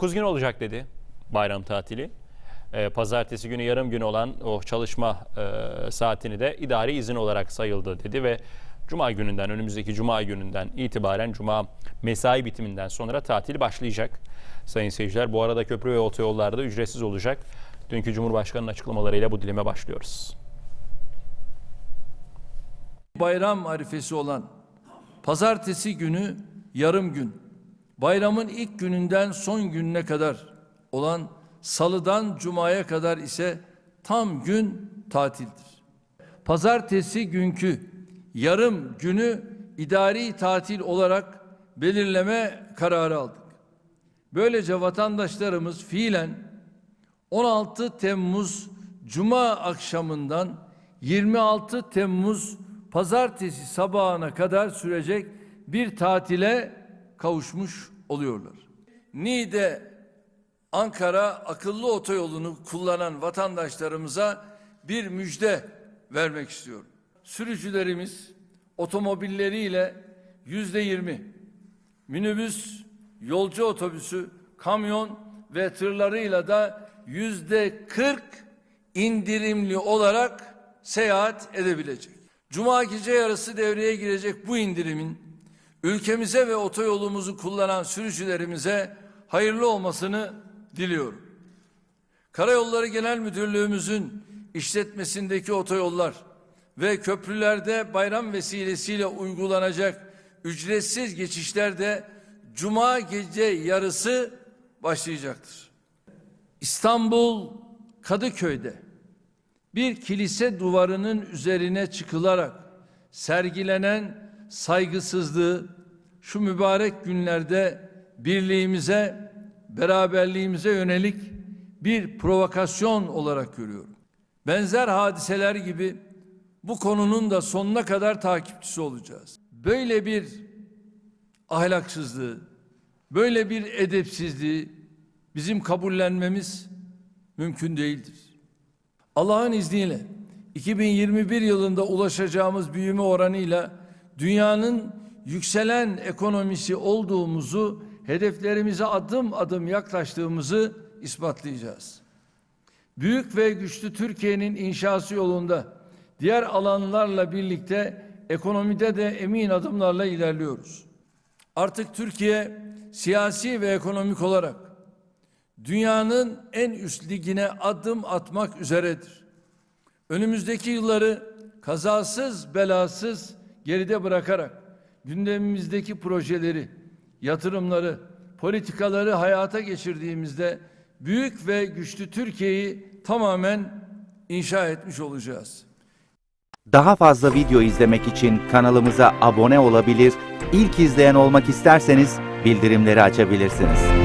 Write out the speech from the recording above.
9 gün olacak dedi bayram tatili. Ee, pazartesi günü yarım gün olan o çalışma e, saatini de idari izin olarak sayıldı dedi ve Cuma gününden önümüzdeki Cuma gününden itibaren Cuma mesai bitiminden sonra tatil başlayacak. Sayın seyirciler bu arada köprü ve otoyollarda ücretsiz olacak. Dünkü Cumhurbaşkanı'nın açıklamalarıyla bu dileme başlıyoruz. bayram arifesi olan pazartesi günü yarım gün, bayramın ilk gününden son gününe kadar olan salıdan cumaya kadar ise tam gün tatildir. Pazartesi günkü yarım günü idari tatil olarak belirleme kararı aldık. Böylece vatandaşlarımız fiilen 16 Temmuz Cuma akşamından 26 Temmuz Pazartesi sabahına kadar sürecek bir tatile kavuşmuş oluyorlar. Niğde Ankara akıllı otoyolunu kullanan vatandaşlarımıza bir müjde vermek istiyorum. Sürücülerimiz otomobilleriyle yüzde yirmi, minibüs, yolcu otobüsü, kamyon ve tırlarıyla da yüzde 40 indirimli olarak seyahat edebilecek. Cuma gece yarısı devreye girecek bu indirimin ülkemize ve otoyolumuzu kullanan sürücülerimize hayırlı olmasını diliyorum. Karayolları Genel Müdürlüğümüzün işletmesindeki otoyollar ve köprülerde bayram vesilesiyle uygulanacak ücretsiz geçişlerde cuma gece yarısı başlayacaktır. İstanbul Kadıköy'de bir kilise duvarının üzerine çıkılarak sergilenen saygısızlığı şu mübarek günlerde birliğimize, beraberliğimize yönelik bir provokasyon olarak görüyorum. Benzer hadiseler gibi bu konunun da sonuna kadar takipçisi olacağız. Böyle bir ahlaksızlığı, böyle bir edepsizliği bizim kabullenmemiz mümkün değildir. Allah'ın izniyle 2021 yılında ulaşacağımız büyüme oranıyla dünyanın yükselen ekonomisi olduğumuzu, hedeflerimize adım adım yaklaştığımızı ispatlayacağız. Büyük ve güçlü Türkiye'nin inşası yolunda diğer alanlarla birlikte ekonomide de emin adımlarla ilerliyoruz. Artık Türkiye siyasi ve ekonomik olarak dünyanın en üst ligine adım atmak üzeredir. Önümüzdeki yılları kazasız belasız geride bırakarak gündemimizdeki projeleri, yatırımları, politikaları hayata geçirdiğimizde büyük ve güçlü Türkiye'yi tamamen inşa etmiş olacağız. Daha fazla video izlemek için kanalımıza abone olabilir, ilk izleyen olmak isterseniz bildirimleri açabilirsiniz.